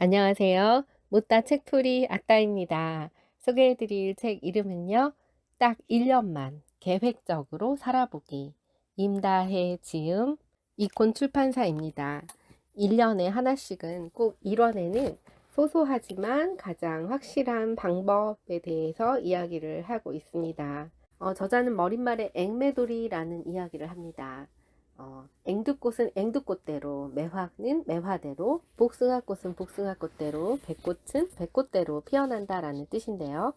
안녕하세요. 못다 책풀이 아따입니다. 소개해드릴 책 이름은요. 딱 1년만 계획적으로 살아보기. 임다해 지음 이콘 출판사입니다. 1년에 하나씩은 꼭 1원에는 소소하지만 가장 확실한 방법에 대해서 이야기를 하고 있습니다. 어, 저자는 머릿말에 앵매돌이라는 이야기를 합니다. 어, 앵두꽃은 앵두꽃대로, 매화는 매화대로, 복숭아꽃은 복숭아꽃대로, 백꽃은 백꽃대로 피어난다라는 뜻인데요.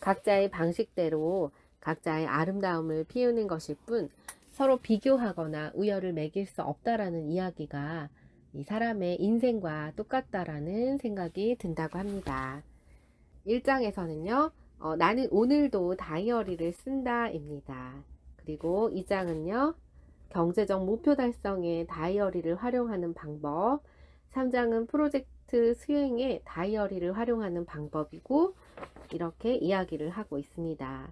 각자의 방식대로 각자의 아름다움을 피우는 것일 뿐 서로 비교하거나 우열을 매길 수 없다라는 이야기가 이 사람의 인생과 똑같다라는 생각이 든다고 합니다. 1장에서는요, 어, 나는 오늘도 다이어리를 쓴다입니다. 그리고 2장은요, 경제적 목표 달성에 다이어리를 활용하는 방법. 3장은 프로젝트 수행에 다이어리를 활용하는 방법이고, 이렇게 이야기를 하고 있습니다.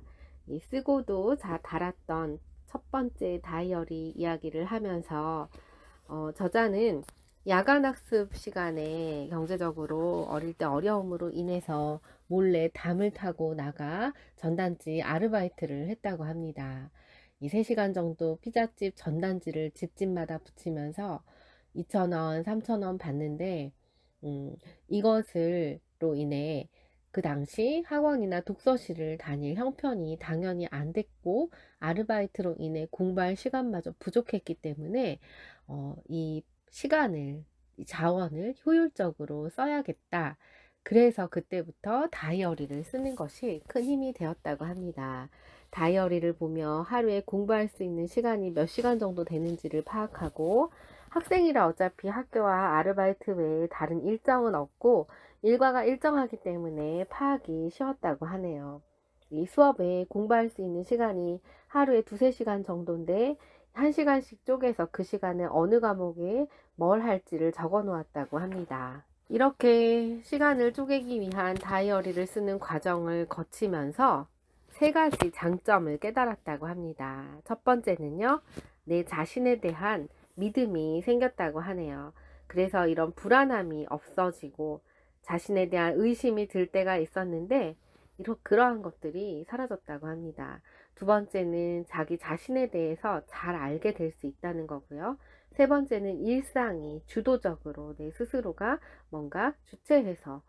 쓰고도 자 달았던 첫 번째 다이어리 이야기를 하면서, 어, 저자는 야간 학습 시간에 경제적으로 어릴 때 어려움으로 인해서 몰래 담을 타고 나가 전단지 아르바이트를 했다고 합니다. 이 3시간 정도 피자집 전단지를 집집마다 붙이면서 2,000원, 3,000원 받는데, 음, 이것을로 인해 그 당시 학원이나 독서실을 다닐 형편이 당연히 안 됐고, 아르바이트로 인해 공부할 시간마저 부족했기 때문에, 어, 이 시간을, 이 자원을 효율적으로 써야겠다. 그래서 그때부터 다이어리를 쓰는 것이 큰 힘이 되었다고 합니다. 다이어리를 보며 하루에 공부할 수 있는 시간이 몇 시간 정도 되는지를 파악하고 학생이라 어차피 학교와 아르바이트 외에 다른 일정은 없고 일과가 일정하기 때문에 파악이 쉬웠다고 하네요. 이 수업에 공부할 수 있는 시간이 하루에 두세 시간 정도인데 한 시간씩 쪼개서 그 시간에 어느 과목에 뭘 할지를 적어 놓았다고 합니다. 이렇게 시간을 쪼개기 위한 다이어리를 쓰는 과정을 거치면서 세 가지 장점을 깨달았다고 합니다. 첫 번째는요, 내 자신에 대한 믿음이 생겼다고 하네요. 그래서 이런 불안함이 없어지고 자신에 대한 의심이 들 때가 있었는데, 이런 그러한 것들이 사라졌다고 합니다. 두 번째는 자기 자신에 대해서 잘 알게 될 수 있다는 거고요. 세 번째는 일상이 주도적으로 내 스스로가 뭔가 주체해서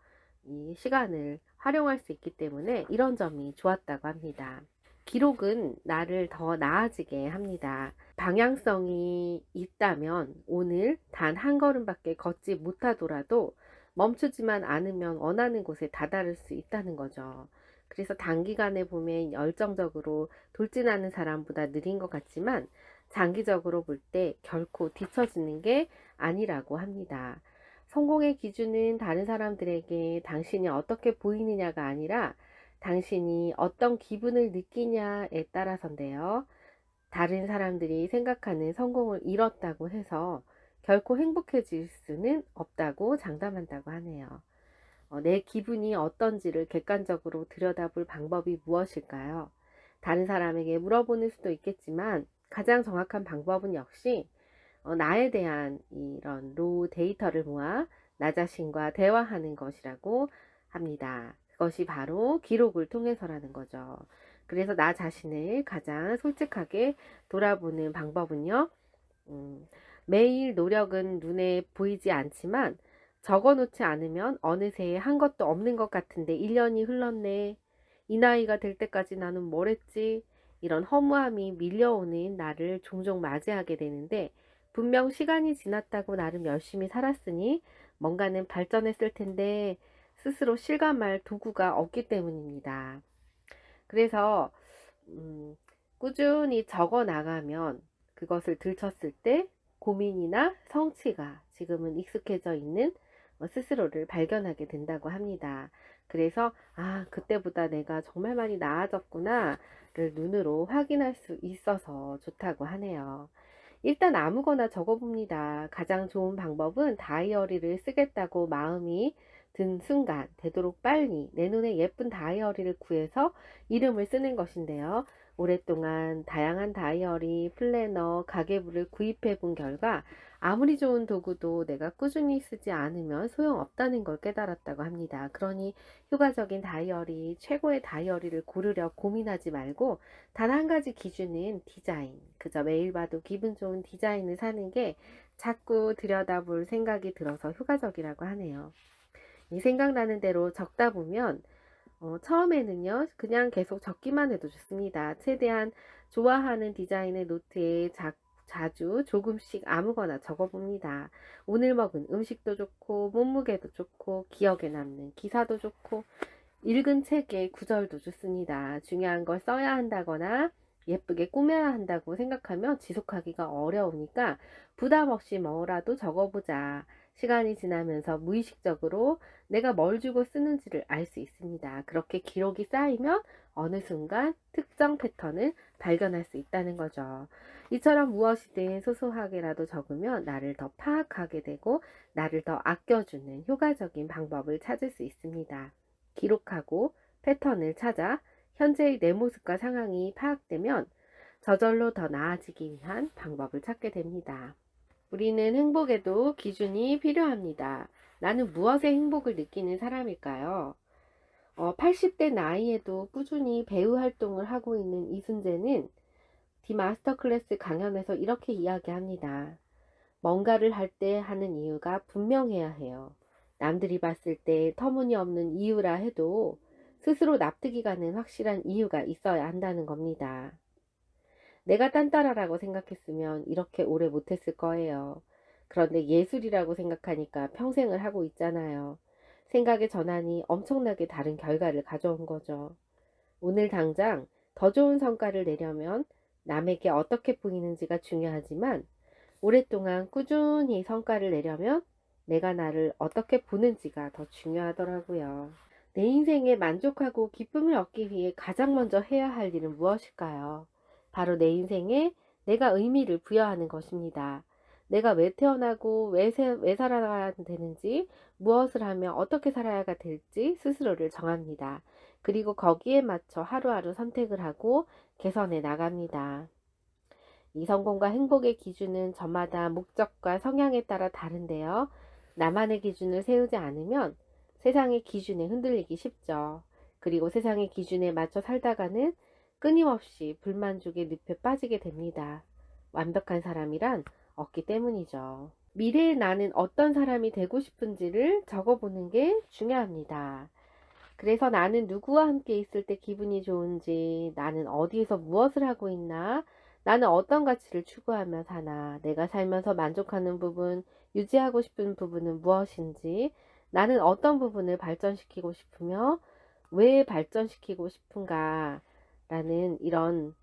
이 시간을 활용할 수 있기 때문에 이런 점이 좋았다고 합니다. 기록은 나를 더 나아지게 합니다. 방향성이 있다면 오늘 단 한 걸음밖에 걷지 못하더라도 멈추지만 않으면 원하는 곳에 다다를 수 있다는 거죠. 그래서 단기간에 보면 열정적으로 돌진하는 사람보다 느린 것 같지만 장기적으로 볼 때 결코 뒤처지는 게 아니라고 합니다. 성공의 기준은 다른 사람들에게 당신이 어떻게 보이느냐가 아니라 당신이 어떤 기분을 느끼냐에 따라서인데요. 다른 사람들이 생각하는 성공을 이뤘다고 해서 결코 행복해질 수는 없다고 장담한다고 하네요. 어, 내 기분이 어떤지를 객관적으로 들여다볼 방법이 무엇일까요? 다른 사람에게 물어보는 수도 있겠지만 가장 정확한 방법은 역시 어, 나에 대한 이런 로우 데이터를 모아 나 자신과 대화하는 것이라고 합니다. 그것이 바로 기록을 통해서라는 거죠. 그래서 나 자신을 가장 솔직하게 돌아보는 방법은요. 음, 매일 노력은 눈에 보이지 않지만 적어 놓지 않으면 어느새 한 것도 없는 것 같은데 1년이 흘렀네. 이 나이가 될 때까지 나는 뭘 했지? 이런 허무함이 밀려오는 나를 종종 맞이하게 되는데 분명 시간이 지났다고 나름 열심히 살았으니 뭔가는 발전했을 텐데 스스로 실감할 도구가 없기 때문입니다. 그래서 음, 꾸준히 적어 나가면 그것을 들쳤을 때 고민이나 성취가 지금은 익숙해져 있는 어, 스스로를 발견하게 된다고 합니다. 그래서 아 그때보다 내가 정말 많이 나아졌구나를 눈으로 확인할 수 있어서 좋다고 하네요. 일단 아무거나 적어봅니다. 가장 좋은 방법은 다이어리를 쓰겠다고 마음이 든 순간 되도록 빨리 내 눈에 예쁜 다이어리를 구해서 이름을 쓰는 것인데요. 오랫동안 다양한 다이어리, 플래너, 가계부를 구입해 본 결과 아무리 좋은 도구도 내가 꾸준히 쓰지 않으면 소용없다는 걸 깨달았다고 합니다. 그러니 효과적인 다이어리, 최고의 다이어리를 고르려 고민하지 말고 단 한 가지 기준은 디자인. 그저 매일 봐도 기분 좋은 디자인을 사는 게 자꾸 들여다볼 생각이 들어서 효과적이라고 하네요. 이 생각나는 대로 적다 보면 어, 처음에는요, 그냥 계속 적기만 해도 좋습니다. 최대한 좋아하는 디자인의 노트에 자, 자주 조금씩 아무거나 적어봅니다. 오늘 먹은 음식도 좋고, 몸무게도 좋고, 기억에 남는 기사도 좋고, 읽은 책의 구절도 좋습니다. 중요한 걸 써야 한다거나, 예쁘게 꾸며야 한다고 생각하면 지속하기가 어려우니까 부담 없이 뭐라도 적어보자. 시간이 지나면서 무의식적으로 내가 뭘 주고 쓰는지를 알 수 있습니다. 그렇게 기록이 쌓이면 어느 순간 특정 패턴을 발견할 수 있다는 거죠. 이처럼 무엇이든 소소하게라도 적으면 나를 더 파악하게 되고 나를 더 아껴주는 효과적인 방법을 찾을 수 있습니다. 기록하고 패턴을 찾아 현재의 내 모습과 상황이 파악되면 저절로 더 나아지기 위한 방법을 찾게 됩니다. 우리는 행복에도 기준이 필요합니다. 나는 무엇에 행복을 느끼는 사람일까요? 어, 80대 나이에도 꾸준히 배우 활동을 하고 있는 이순재는 디 마스터 클래스 강연에서 이렇게 이야기합니다. 뭔가를 할 때 하는 이유가 분명해야 해요. 남들이 봤을 때 터무니없는 이유라 해도 스스로 납득이 가는 확실한 이유가 있어야 한다는 겁니다. 내가 딴따라라고 생각했으면 이렇게 오래 못했을 거예요. 그런데 예술이라고 생각하니까 평생을 하고 있잖아요. 생각의 전환이 엄청나게 다른 결과를 가져온 거죠. 오늘 당장 더 좋은 성과를 내려면 남에게 어떻게 보이는지가 중요하지만 오랫동안 꾸준히 성과를 내려면 내가 나를 어떻게 보는지가 더 중요하더라고요. 내 인생에 만족하고 기쁨을 얻기 위해 가장 먼저 해야 할 일은 무엇일까요? 바로 내 인생에 내가 의미를 부여하는 것입니다. 내가 왜 태어나고 왜, 세, 왜 살아가야 되는지, 무엇을 하면 어떻게 살아야가 될지 스스로를 정합니다. 그리고 거기에 맞춰 하루하루 선택을 하고 개선해 나갑니다. 이 성공과 행복의 기준은 저마다 목적과 성향에 따라 다른데요. 나만의 기준을 세우지 않으면 세상의 기준에 흔들리기 쉽죠. 그리고 세상의 기준에 맞춰 살다가는 끊임없이 불만족의 늪에 빠지게 됩니다. 완벽한 사람이란 없기 때문이죠. 미래의 나는 어떤 사람이 되고 싶은지를 적어보는 게 중요합니다. 그래서 나는 누구와 함께 있을 때 기분이 좋은지, 나는 어디에서 무엇을 하고 있나, 나는 어떤 가치를 추구하며 사나, 내가 살면서 만족하는 부분, 유지하고 싶은 부분은 무엇인지, 나는 어떤 부분을 발전시키고 싶으며, 왜 발전시키고 싶은가, 라는 이런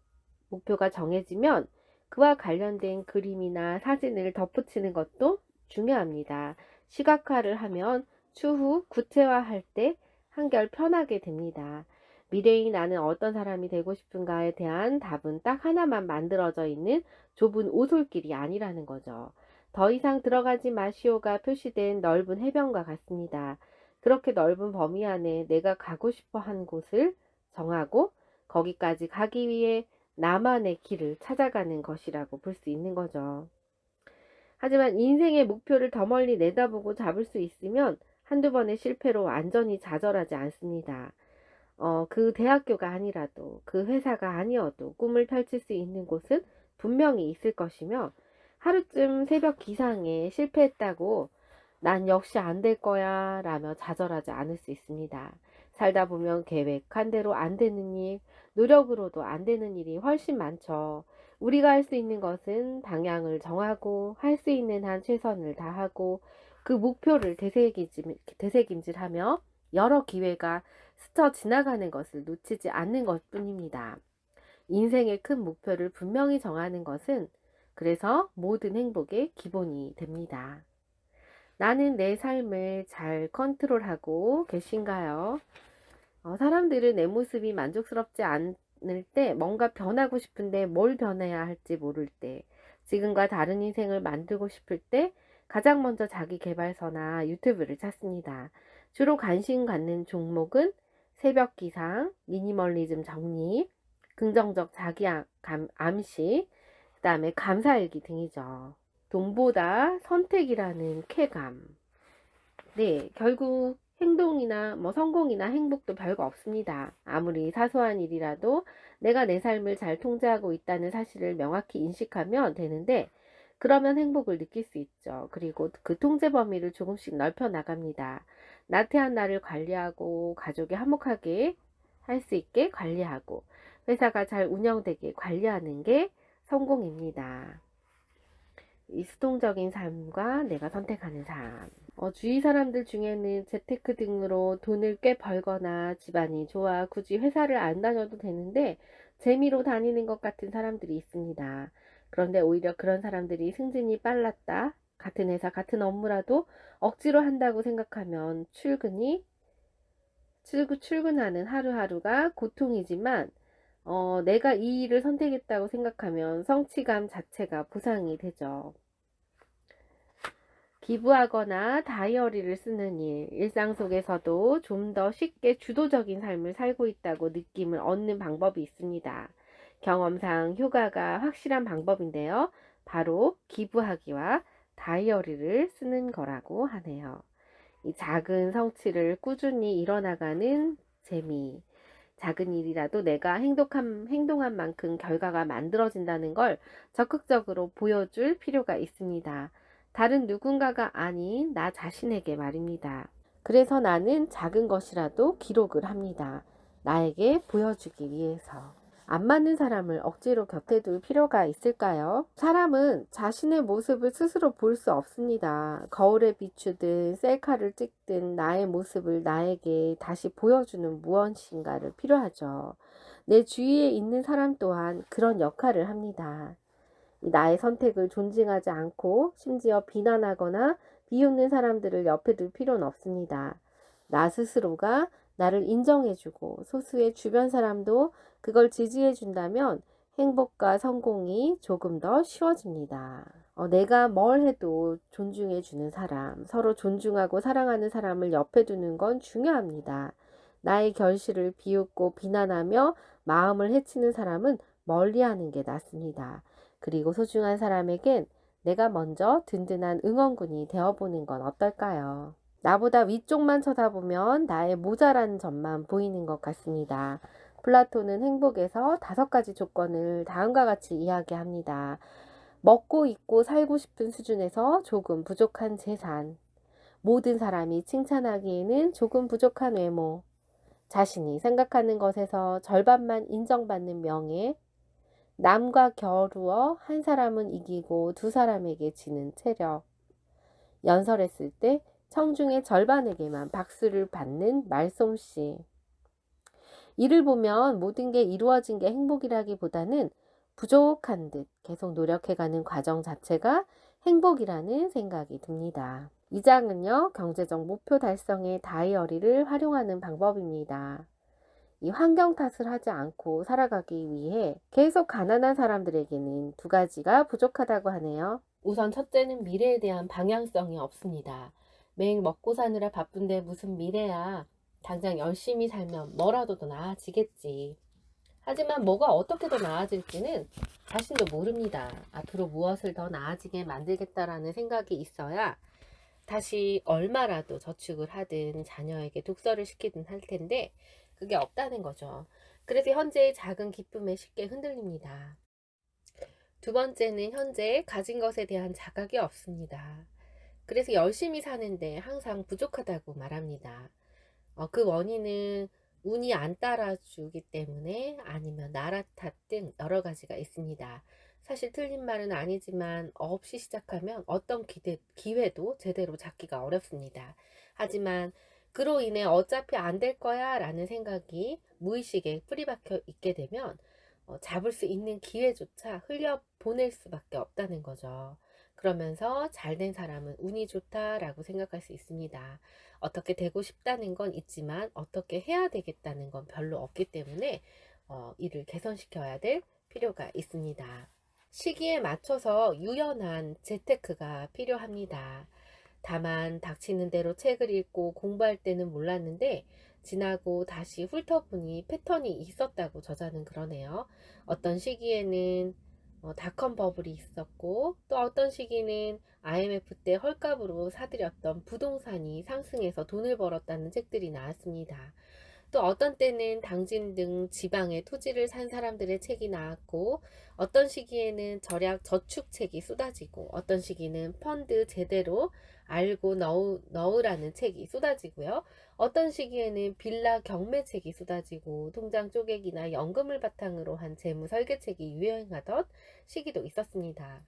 목표가 정해지면 그와 관련된 그림이나 사진을 덧붙이는 것도 중요합니다. 시각화를 하면 추후 구체화할 때 한결 편하게 됩니다. 미래의 나는 어떤 사람이 되고 싶은가에 대한 답은 딱 하나만 만들어져 있는 좁은 오솔길이 아니라는 거죠. 더 이상 들어가지 마시오가 표시된 넓은 해변과 같습니다. 그렇게 넓은 범위 안에 내가 가고 싶어 한 곳을 정하고 거기까지 가기 위해 나만의 길을 찾아가는 것이라고 볼 수 있는 거죠. 하지만 인생의 목표를 더 멀리 내다보고 잡을 수 있으면 한두 번의 실패로 완전히 좌절하지 않습니다. 어, 그 대학교가 아니라도 그 회사가 아니어도 꿈을 펼칠 수 있는 곳은 분명히 있을 것이며 하루쯤 새벽 기상에 실패했다고 난 역시 안 될 거야 라며 좌절하지 않을 수 있습니다. 살다 보면 계획한 대로 안 되는 일, 노력으로도 안 되는 일이 훨씬 많죠. 우리가 할 수 있는 것은 방향을 정하고 할 수 있는 한 최선을 다하고 그 목표를 되새김질, 되새김질하며 여러 기회가 스쳐 지나가는 것을 놓치지 않는 것 뿐입니다. 인생의 큰 목표를 분명히 정하는 것은 그래서 모든 행복의 기본이 됩니다. 나는 내 삶을 잘 컨트롤하고 계신가요? 어, 사람들은 내 모습이 만족스럽지 않을 때 뭔가 변하고 싶은데 뭘 변해야 할지 모를 때 지금과 다른 인생을 만들고 싶을 때 가장 먼저 자기 개발서나 유튜브를 찾습니다. 주로 관심 갖는 종목은 새벽 기상, 미니멀리즘 정리, 긍정적 자기 암시, 그 다음에 감사일기 등이죠. 돈보다 선택이라는 쾌감. 네, 결국 행동이나 뭐 성공이나 행복도 별거 없습니다. 아무리 사소한 일이라도 내가 내 삶을 잘 통제하고 있다는 사실을 명확히 인식하면 되는데, 그러면 행복을 느낄 수 있죠. 그리고 그 통제 범위를 조금씩 넓혀 나갑니다. 나태한 나를 관리하고 가족이 화목하게 할 수 있게 관리하고 회사가 잘 운영되게 관리하는 게 성공입니다. 이 수동적인 삶과 내가 선택하는 삶. 어, 주위 사람들 중에는 재테크 등으로 돈을 꽤 벌거나 집안이 좋아 굳이 회사를 안 다녀도 되는데 재미로 다니는 것 같은 사람들이 있습니다. 그런데 오히려 그런 사람들이 승진이 빨랐다. 같은 회사, 같은 업무라도 억지로 한다고 생각하면 출근이 출근, 출근하는 하루하루가 고통이지만 어, 내가 이 일을 선택했다고 생각하면 성취감 자체가 보상이 되죠. 기부하거나 다이어리를 쓰는 일, 일상 속에서도 좀 더 쉽게 주도적인 삶을 살고 있다고 느낌을 얻는 방법이 있습니다. 경험상 효과가 확실한 방법인데요. 바로 기부하기와 다이어리를 쓰는 거라고 하네요. 이 작은 성취를 꾸준히 이뤄나가는 재미. 작은 일이라도 내가 행동한, 행동한 만큼 결과가 만들어진다는 걸 적극적으로 보여줄 필요가 있습니다. 다른 누군가가 아닌 나 자신에게 말입니다. 그래서 나는 작은 것이라도 기록을 합니다. 나에게 보여주기 위해서. 안 맞는 사람을 억지로 곁에 둘 필요가 있을까요? 사람은 자신의 모습을 스스로 볼 수 없습니다. 거울에 비추든 셀카를 찍든 나의 모습을 나에게 다시 보여주는 무엇인가를 필요하죠. 내 주위에 있는 사람 또한 그런 역할을 합니다. 나의 선택을 존중하지 않고 심지어 비난하거나 비웃는 사람들을 옆에 둘 필요는 없습니다. 나 스스로가 나를 인정해주고 소수의 주변 사람도 그걸 지지해준다면 행복과 성공이 조금 더 쉬워집니다. 어, 내가 뭘 해도 존중해주는 사람, 서로 존중하고 사랑하는 사람을 옆에 두는 건 중요합니다. 나의 결실을 비웃고 비난하며 마음을 해치는 사람은 멀리 하는 게 낫습니다. 그리고 소중한 사람에겐 내가 먼저 든든한 응원군이 되어보는 건 어떨까요? 나보다 위쪽만 쳐다보면 나의 모자란 점만 보이는 것 같습니다. 플라톤은 행복에서 다섯 가지 조건을 다음과 같이 이야기합니다. 먹고 입고 살고 싶은 수준에서 조금 부족한 재산. 모든 사람이 칭찬하기에는 조금 부족한 외모. 자신이 생각하는 것에서 절반만 인정받는 명예. 남과 겨루어 한 사람은 이기고 두 사람에게 지는 체력. 연설했을 때 청중의 절반에게만 박수를 받는 말솜씨. 이를 보면 모든 게 이루어진 게 행복이라기보다는 부족한 듯 계속 노력해가는 과정 자체가 행복이라는 생각이 듭니다. 이 장은요, 경제적 목표 달성의 다이어리를 활용하는 방법입니다. 이 환경 탓을 하지 않고 살아가기 위해 계속 가난한 사람들에게는 두 가지가 부족하다고 하네요. 우선 첫째는 미래에 대한 방향성이 없습니다. 매일 먹고 사느라 바쁜데 무슨 미래야. 당장 열심히 살면 뭐라도 더 나아지겠지. 하지만 뭐가 어떻게 더 나아질지는 자신도 모릅니다. 앞으로 무엇을 더 나아지게 만들겠다라는 생각이 있어야 다시 얼마라도 저축을 하든 자녀에게 독서를 시키든 할 텐데 그게 없다는 거죠. 그래서 현재의 작은 기쁨에 쉽게 흔들립니다. 두 번째는 현재 가진 것에 대한 자각이 없습니다. 그래서 열심히 사는데 항상 부족하다고 말합니다. 어, 그 원인은 운이 안 따라주기 때문에 아니면 나라 탓 등 여러 가지가 있습니다. 사실 틀린 말은 아니지만 없이 시작하면 어떤 기대, 기회도 제대로 잡기가 어렵습니다. 하지만 그로 인해 어차피 안 될 거야 라는 생각이 무의식에 뿌리박혀 있게 되면 어, 잡을 수 있는 기회조차 흘려 보낼 수밖에 없다는 거죠. 그러면서 잘 된 사람은 운이 좋다라고 생각할 수 있습니다. 어떻게 되고 싶다는 건 있지만 어떻게 해야 되겠다는 건 별로 없기 때문에 어, 이를 개선시켜야 될 필요가 있습니다. 시기에 맞춰서 유연한 재테크가 필요합니다. 다만 닥치는 대로 책을 읽고 공부할 때는 몰랐는데 지나고 다시 훑어보니 패턴이 있었다고 저자는 그러네요. 어떤 시기에는 어, 닷컴 버블이 있었고 또 어떤 시기는 IMF 때 헐값으로 사들였던 부동산이 상승해서 돈을 벌었다는 책들이 나왔습니다. 또 어떤 때는 당진 등 지방에 토지를 산 사람들의 책이 나왔고 어떤 시기에는 절약 저축책이 쏟아지고 어떤 시기는 펀드 제대로 알고 넣으, 넣으라는 책이 쏟아지고요. 어떤 시기에는 빌라 경매책이 쏟아지고 통장 쪼개기나 연금을 바탕으로 한 재무 설계책이 유행하던 시기도 있었습니다.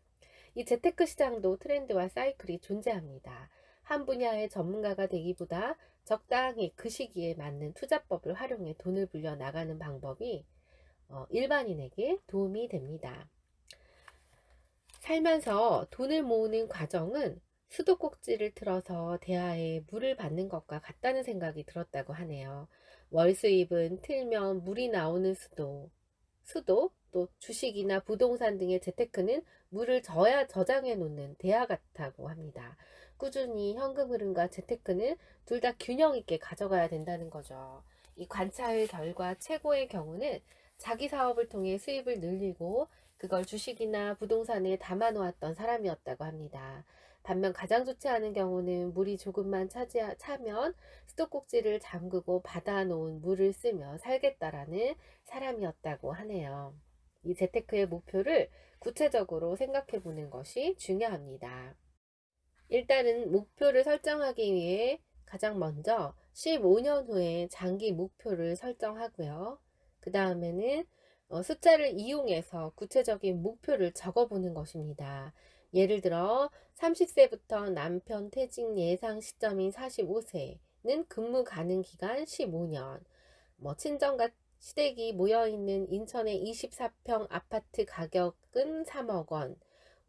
이 재테크 시장도 트렌드와 사이클이 존재합니다. 한 분야의 전문가가 되기보다 적당히 그 시기에 맞는 투자법을 활용해 돈을 불려 나가는 방법이 어, 일반인에게 도움이 됩니다. 살면서 돈을 모으는 과정은 수도꼭지를 틀어서 대하에 물을 받는 것과 같다는 생각이 들었다고 하네요. 월 수입은 틀면 물이 나오는 수도, 수도, 또 주식이나 부동산 등의 재테크는 물을 저야 저장해 놓는 대하 같다고 합니다. 꾸준히 현금 흐름과 재테크는 둘 다 균형 있게 가져가야 된다는 거죠. 이 관찰 결과 최고의 경우는 자기 사업을 통해 수입을 늘리고 그걸 주식이나 부동산에 담아 놓았던 사람이었다고 합니다. 반면 가장 좋지 않은 경우는 물이 조금만 차지, 차면 수도꼭지를 잠그고 받아 놓은 물을 쓰며 살겠다라는 사람이었다고 하네요. 이 재테크의 목표를 구체적으로 생각해 보는 것이 중요합니다. 일단은 목표를 설정하기 위해 가장 먼저 15년 후에 장기 목표를 설정하고요. 그 다음에는 어, 숫자를 이용해서 구체적인 목표를 적어보는 것입니다. 예를 들어 30세부터 남편 퇴직 예상 시점인 45세는 근무 가능 기간 15년, 뭐 친정과 시댁이 모여 있는 인천의 24평 아파트 가격은 3억 원,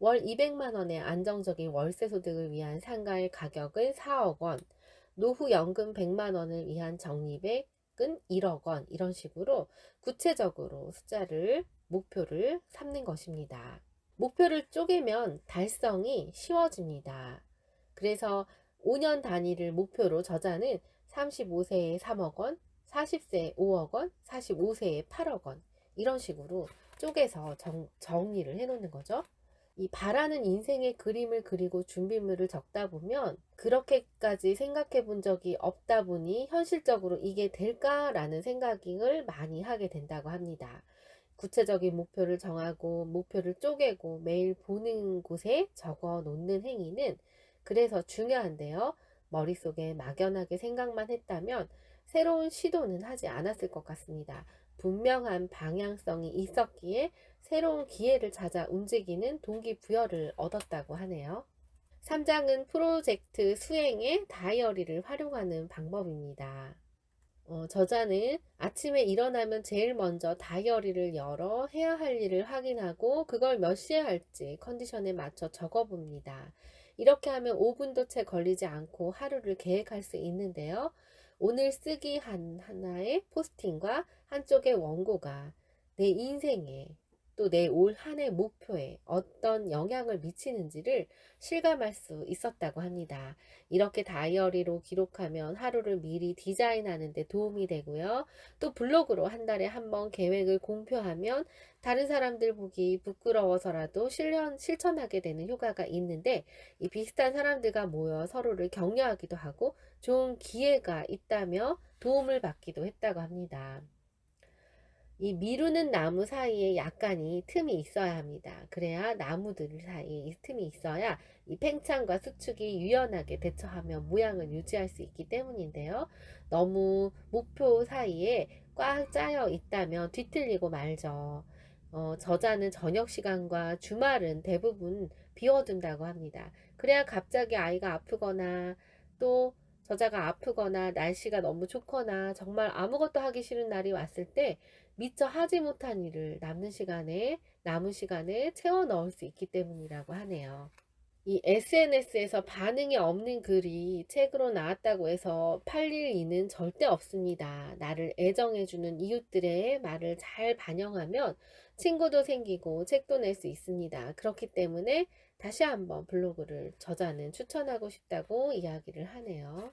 월 200만 원의 안정적인 월세 소득을 위한 상가의 가격은 4억 원, 노후 연금 100만 원을 위한 적립액은 1억 원 이런 식으로 구체적으로 숫자를 목표를 삼는 것입니다. 목표를 쪼개면 달성이 쉬워집니다. 그래서 5년 단위를 목표로 저자는 35세에 3억 원, 40세에 5억 원, 45세에 8억 원 이런 식으로 쪼개서 정, 정리를 해 놓는 거죠. 이 바라는 인생의 그림을 그리고 준비물을 적다 보면 그렇게까지 생각해 본 적이 없다 보니 현실적으로 이게 될까라는 생각을 많이 하게 된다고 합니다. 구체적인 목표를 정하고 목표를 쪼개고 매일 보는 곳에 적어 놓는 행위는 그래서 중요한데요. 머릿속에 막연하게 생각만 했다면 새로운 시도는 하지 않았을 것 같습니다. 분명한 방향성이 있었기에 새로운 기회를 찾아 움직이는 동기부여를 얻었다고 하네요. 3장은 프로젝트 수행에 다이어리를 활용하는 방법입니다. 어, 저자는 아침에 일어나면 제일 먼저 다이어리를 열어 해야 할 일을 확인하고 그걸 몇 시에 할지 컨디션에 맞춰 적어 봅니다. 이렇게 하면 5분도 채 걸리지 않고 하루를 계획할 수 있는데요. 오늘 쓰기 한 하나의 포스팅과 한쪽의 원고가 내 인생에 또 내 올 한 해 목표에 어떤 영향을 미치는지를 실감할 수 있었다고 합니다. 이렇게 다이어리로 기록하면 하루를 미리 디자인하는 데 도움이 되고요. 또 블로그로 한 달에 한 번 계획을 공표하면 다른 사람들 보기 부끄러워서라도 실현, 실천하게 되는 효과가 있는데 이 비슷한 사람들과 모여 서로를 격려하기도 하고 좋은 기회가 있다며 도움을 받기도 했다고 합니다. 이 미루는 나무 사이에 약간이 틈이 있어야 합니다. 그래야 나무들 사이에 이 틈이 있어야 이 팽창과 수축이 유연하게 대처하며 모양을 유지할 수 있기 때문인데요. 너무 목표 사이에 꽉 짜여 있다면 뒤틀리고 말죠. 어, 저자는 저녁 시간과 주말은 대부분 비워둔다고 합니다. 그래야 갑자기 아이가 아프거나 또 저자가 아프거나 날씨가 너무 좋거나 정말 아무것도 하기 싫은 날이 왔을 때 미처 하지 못한 일을 남는 시간에 남은 시간에 채워 넣을 수 있기 때문이라고 하네요. 이 SNS에서 반응이 없는 글이 책으로 나왔다고 해서 팔릴 이는 절대 없습니다. 나를 애정해주는 이웃들의 말을 잘 반영하면 친구도 생기고 책도 낼 수 있습니다. 그렇기 때문에 다시 한번 블로그를 저자는 추천하고 싶다고 이야기를 하네요.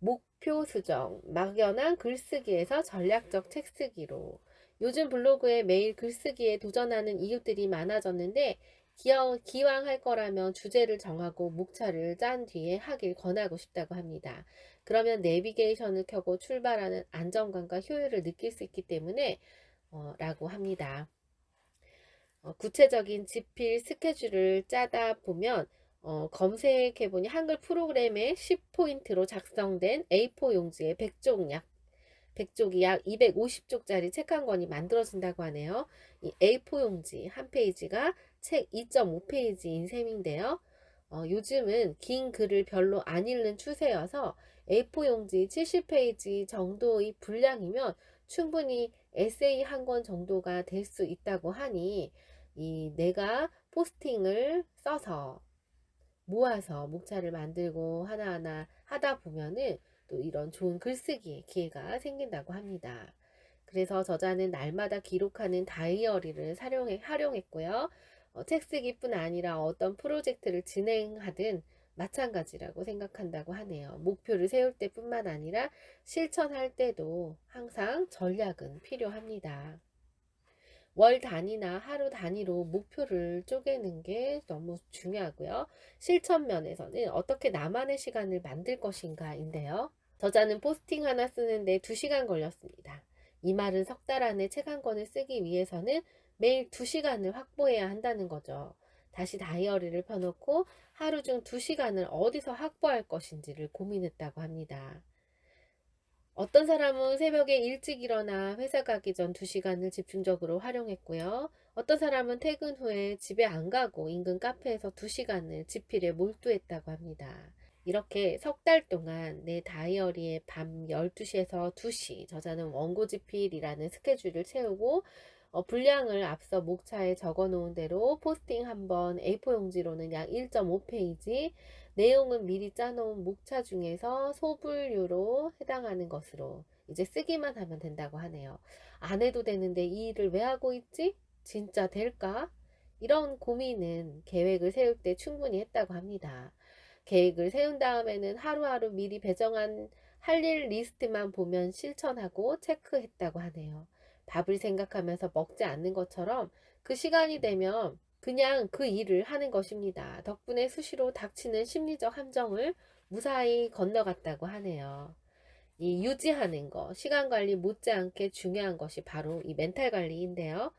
목표 수정, 막연한 글쓰기에서 전략적 책 쓰기로 요즘 블로그에 매일 글쓰기에 도전하는 이웃들이 많아졌는데 기왕, 기왕 할 거라면 주제를 정하고 목차를 짠 뒤에 하길 권하고 싶다고 합니다. 그러면 내비게이션을 켜고 출발하는 안정감과 효율을 느낄 수 있기 때문에 어, 라고 합니다. 어, 구체적인 지필 스케줄을 짜다 보면 어, 검색해보니 한글 프로그램에 10포인트로 작성된 A4 용지에 100쪽 약 100쪽이 약 250쪽짜리 책 한 권이 만들어진다고 하네요. 이 A4 용지 한 페이지가 책 2.5페이지인 셈인데요. 어, 요즘은 긴 글을 별로 안 읽는 추세여서 A4 용지 70페이지 정도의 분량이면 충분히 에세이 한 권 정도가 될 수 있다고 하니 이 내가 포스팅을 써서 모아서 목차를 만들고 하나하나 하다 보면은 또 이런 좋은 글쓰기의 기회가 생긴다고 합니다. 그래서 저자는 날마다 기록하는 다이어리를 사용해, 활용했고요. 어, 책 쓰기뿐 아니라 어떤 프로젝트를 진행하든 마찬가지라고 생각한다고 하네요. 목표를 세울 때뿐만 아니라 실천할 때도 항상 전략은 필요합니다. 월 단위나 하루 단위로 목표를 쪼개는 게 너무 중요하고요. 실천 면에서는 어떻게 나만의 시간을 만들 것인가인데요. 저자는 포스팅 하나 쓰는데 2시간 걸렸습니다. 이 말은 석 달 안에 책 한 권을 쓰기 위해서는 매일 2시간을 확보해야 한다는 거죠. 다시 다이어리를 펴놓고 하루 중 2시간을 어디서 확보할 것인지를 고민했다고 합니다. 어떤 사람은 새벽에 일찍 일어나 회사 가기 전 2시간을 집중적으로 활용했고요. 어떤 사람은 퇴근 후에 집에 안 가고 인근 카페에서 2시간을 집필에 몰두했다고 합니다. 이렇게 석 달 동안 내 다이어리에 밤 12시에서 2시 저자는 원고 집필이라는 스케줄을 채우고 어, 분량을 앞서 목차에 적어 놓은 대로 포스팅 한번 A4 용지로는 약 1.5페이지 내용은 미리 짜놓은 목차 중에서 소분류로 해당하는 것으로 이제 쓰기만 하면 된다고 하네요. 안 해도 되는데 이 일을 왜 하고 있지? 진짜 될까? 이런 고민은 계획을 세울 때 충분히 했다고 합니다. 계획을 세운 다음에는 하루하루 미리 배정한 할 일 리스트만 보면 실천하고 체크했다고 하네요. 밥을 생각하면서 먹지 않는 것처럼 그 시간이 되면 그냥 그 일을 하는 것입니다. 덕분에 수시로 닥치는 심리적 함정을 무사히 건너갔다고 하네요. 이 유지하는 거, 시간 관리 못지않게 중요한 것이 바로 이 멘탈 관리인데요.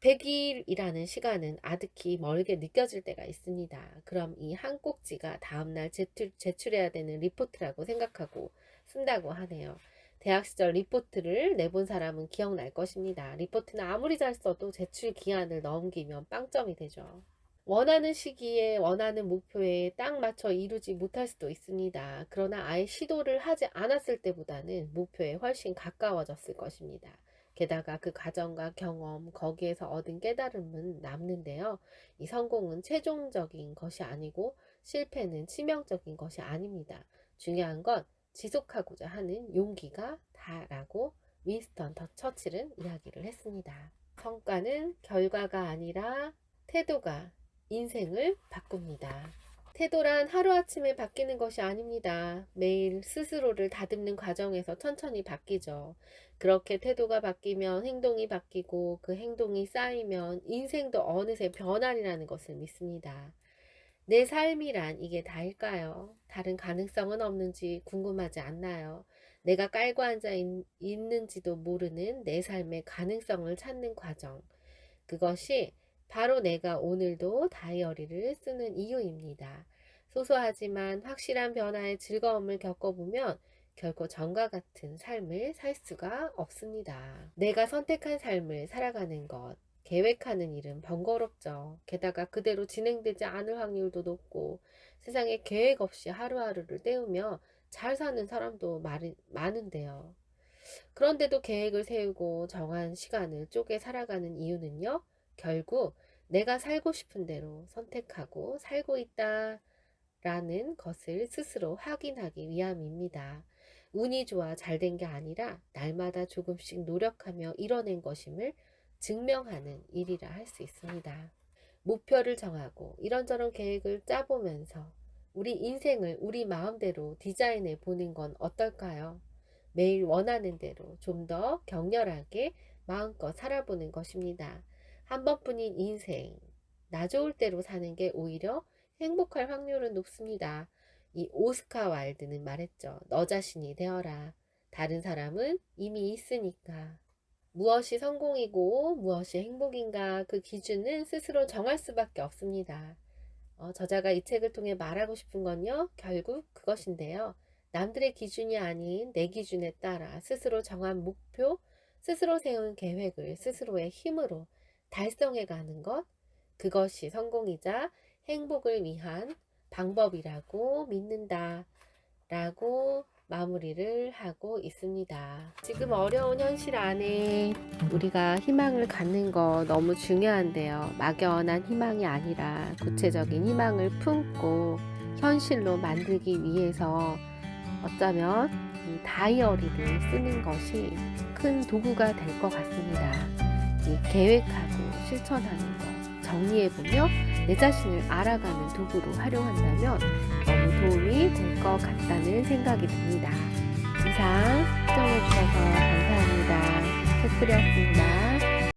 100일이라는 시간은 아득히 멀게 느껴질 때가 있습니다. 그럼 이 한 꼭지가 다음날 제출, 제출해야 되는 리포트라고 생각하고 쓴다고 하네요. 대학 시절 리포트를 내본 사람은 기억날 것입니다. 리포트는 아무리 잘 써도 제출 기한을 넘기면 빵점이 되죠. 원하는 시기에 원하는 목표에 딱 맞춰 이루지 못할 수도 있습니다. 그러나 아예 시도를 하지 않았을 때보다는 목표에 훨씬 가까워졌을 것입니다. 게다가 그 과정과 경험, 거기에서 얻은 깨달음은 남는데요. 이 성공은 최종적인 것이 아니고 실패는 치명적인 것이 아닙니다. 중요한 건 지속하고자 하는 용기가 다라고 윈스턴 더 처칠은 이야기를 했습니다. 성과는 결과가 아니라 태도가 인생을 바꿉니다. 태도란 하루아침에 바뀌는 것이 아닙니다. 매일 스스로를 다듬는 과정에서 천천히 바뀌죠. 그렇게 태도가 바뀌면 행동이 바뀌고 그 행동이 쌓이면 인생도 어느새 변하리라는 것을 믿습니다. 내 삶이란 이게 다일까요? 다른 가능성은 없는지 궁금하지 않나요? 내가 깔고 앉아 있, 있는지도 모르는 내 삶의 가능성을 찾는 과정. 그것이 바로 내가 오늘도 다이어리를 쓰는 이유입니다. 소소하지만 확실한 변화의 즐거움을 겪어보면 결코 전과 같은 삶을 살 수가 없습니다. 내가 선택한 삶을 살아가는 것. 계획하는 일은 번거롭죠. 게다가 그대로 진행되지 않을 확률도 높고 세상에 계획 없이 하루하루를 때우며 잘 사는 사람도 많은데요. 그런데도 계획을 세우고 정한 시간을 쪼개 살아가는 이유는요. 결국 내가 살고 싶은 대로 선택하고 살고 있다 라는 것을 스스로 확인하기 위함입니다. 운이 좋아 잘 된 게 아니라 날마다 조금씩 노력하며 이뤄낸 것임을 증명하는 일이라 할 수 있습니다. 목표를 정하고 이런저런 계획을 짜보면서 우리 인생을 우리 마음대로 디자인해 보는 건 어떨까요? 매일 원하는 대로 좀 더 격렬하게 마음껏 살아보는 것입니다. 한 번뿐인 인생, 나 좋을 대로 사는 게 오히려 행복할 확률은 높습니다. 이 오스카 와일드는 말했죠. 너 자신이 되어라. 다른 사람은 이미 있으니까. 무엇이 성공이고 무엇이 행복인가 그 기준은 스스로 정할 수밖에 없습니다. 어, 저자가 이 책을 통해 말하고 싶은 건요, 결국 그것인데요. 남들의 기준이 아닌 내 기준에 따라 스스로 정한 목표, 스스로 세운 계획을 스스로의 힘으로 달성해 가는 것, 그것이 성공이자 행복을 위한 방법이라고 믿는다. 라고 마무리를 하고 있습니다. 지금 어려운 현실 안에 우리가 희망을 갖는 거 너무 중요한데요. 막연한 희망이 아니라 구체적인 희망을 품고 현실로 만들기 위해서 어쩌면 이 다이어리를 쓰는 것이 큰 도구가 될 것 같습니다. 이 계획하고 실천하는 것 정리해보며 내 자신을 알아가는 도구로 활용한다면 너무 도움이 될 것 같다는 생각이 듭니다. 이상 시청해주셔서 감사합니다. 책플이었습니다.